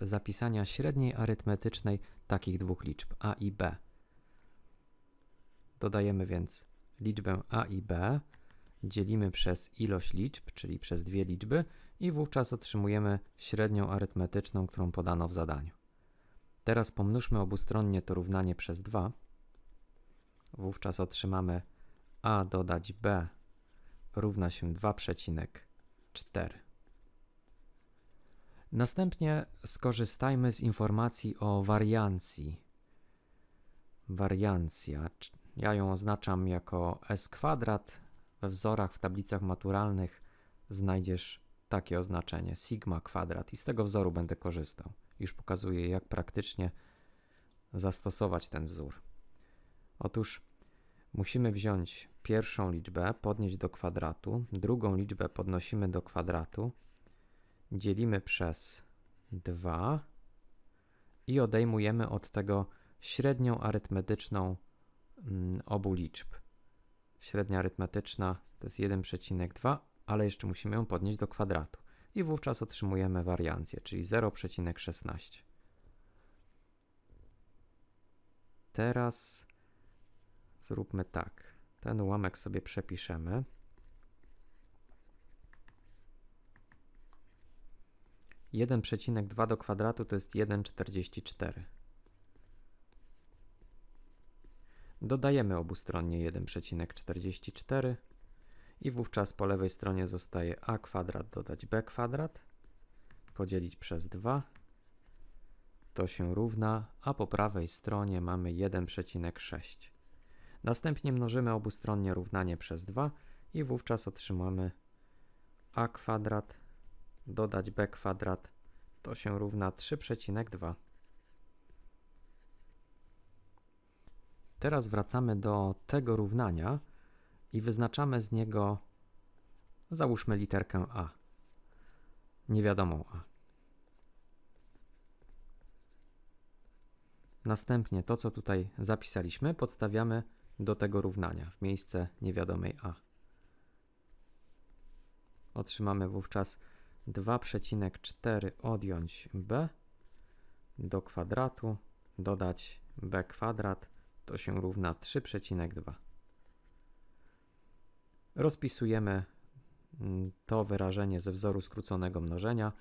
zapisania średniej arytmetycznej takich dwóch liczb a i b. Dodajemy więc liczbę a i b, dzielimy przez ilość liczb, czyli przez dwie liczby i wówczas otrzymujemy średnią arytmetyczną, którą podano w zadaniu. Teraz pomnóżmy obustronnie to równanie przez 2. Wówczas otrzymamy a dodać b równa się 2,4. Następnie skorzystajmy z informacji o wariancji. Wariancja, ja ją oznaczam jako s kwadrat. We wzorach, w tablicach maturalnych znajdziesz takie oznaczenie sigma kwadrat i z tego wzoru będę korzystał. Już pokazuję, jak praktycznie zastosować ten wzór. Otóż musimy wziąć pierwszą liczbę, podnieść do kwadratu, drugą liczbę podnosimy do kwadratu, dzielimy przez 2 i odejmujemy od tego średnią arytmetyczną mm, obu liczb. Średnia arytmetyczna to jest 1,2, ale jeszcze musimy ją podnieść do kwadratu. I wówczas otrzymujemy wariancję, czyli 0,16. Teraz zróbmy tak. Ten ułamek sobie przepiszemy. Jeden przecinek dwa do kwadratu to jest 1,44. Dodajemy obustronnie 1,44 i wówczas po lewej stronie zostaje a kwadrat dodać b kwadrat podzielić przez 2 to się równa, a po prawej stronie mamy 1,6. Następnie mnożymy obustronnie równanie przez 2 i wówczas otrzymamy a kwadrat dodać b kwadrat to się równa 3,2. Teraz wracamy do tego równania i wyznaczamy z niego, załóżmy literkę a, niewiadomą a. Następnie to, co tutaj zapisaliśmy, podstawiamy do tego równania w miejsce niewiadomej a. Otrzymamy wówczas 2,4 odjąć b do kwadratu dodać b kwadrat to się równa 3,2. Rozpisujemy mm, to wyrażenie ze wzoru skróconego mnożenia.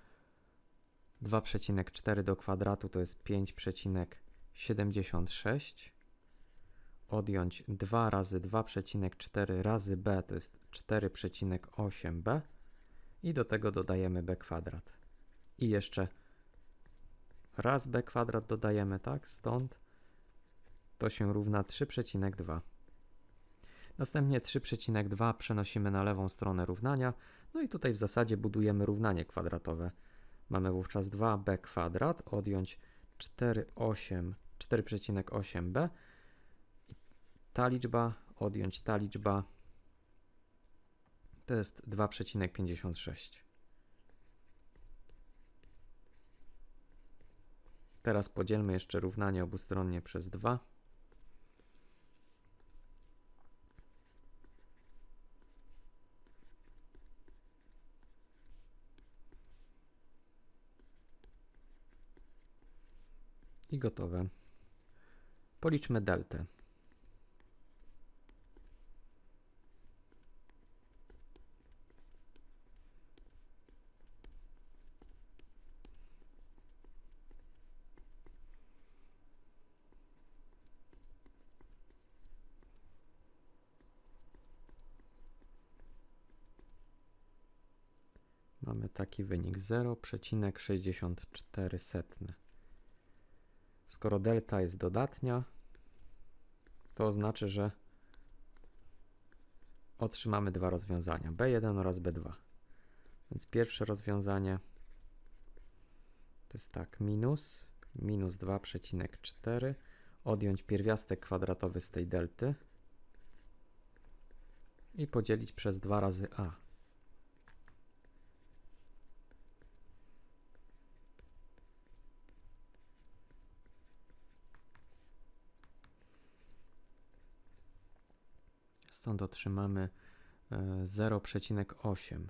2,4 do kwadratu to jest 5,76. Odjąć 2 razy 2,4 razy b to jest 4,8b. I do tego dodajemy b kwadrat. I jeszcze raz b kwadrat dodajemy, tak? Stąd to się równa 3,2. Następnie 3,2 przenosimy na lewą stronę równania. No i tutaj w zasadzie budujemy równanie kwadratowe. Mamy wówczas 2b kwadrat odjąć 4,8b. Ta liczba odjąć ta liczba to jest 2,56. Teraz podzielmy jeszcze równanie obustronnie przez 2. I gotowe. Policzmy deltę. Mamy taki wynik 0,64. Skoro delta jest dodatnia, to oznacza, że otrzymamy dwa rozwiązania, B1 oraz B2. Więc pierwsze rozwiązanie to jest tak, minus, minus 2,4, odjąć pierwiastek kwadratowy z tej delty i podzielić przez 2 razy a. Stąd otrzymamy 0,8.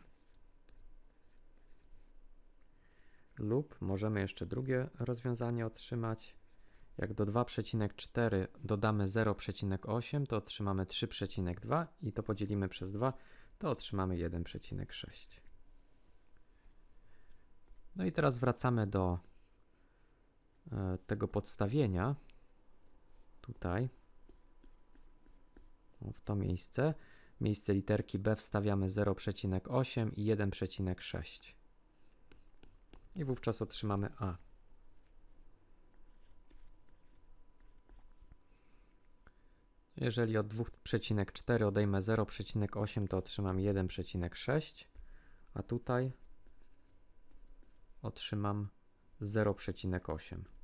lub możemy jeszcze drugie rozwiązanie otrzymać. Jak do 2,4 dodamy 0,8, to otrzymamy 3,2 i to podzielimy przez 2, to otrzymamy 1,6. No i teraz wracamy do e, tego podstawienia. Tutaj. W to miejsce. Miejsce literki B wstawiamy 0,8 i 1,6. I wówczas otrzymamy A. Jeżeli od 2,4 odejmę 0,8, to otrzymam 1,6, a tutaj otrzymam 0,8.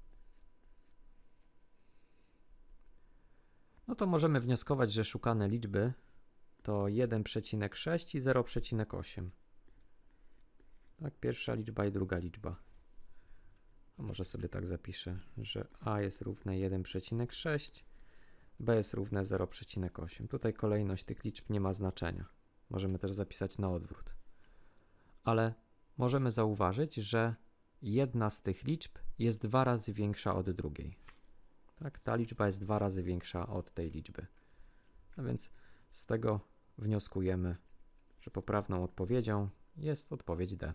To możemy wnioskować, że szukane liczby to 1,6 i 0,8. Tak, pierwsza liczba i druga liczba. A może sobie tak zapiszę, że a jest równe 1,6, b jest równe 0,8. Tutaj kolejność tych liczb nie ma znaczenia. Możemy też zapisać na odwrót. Ale możemy zauważyć, że jedna z tych liczb jest dwa razy większa od drugiej. Tak, ta liczba jest dwa razy większa od tej liczby. A więc z tego wnioskujemy, że poprawną odpowiedzią jest odpowiedź D.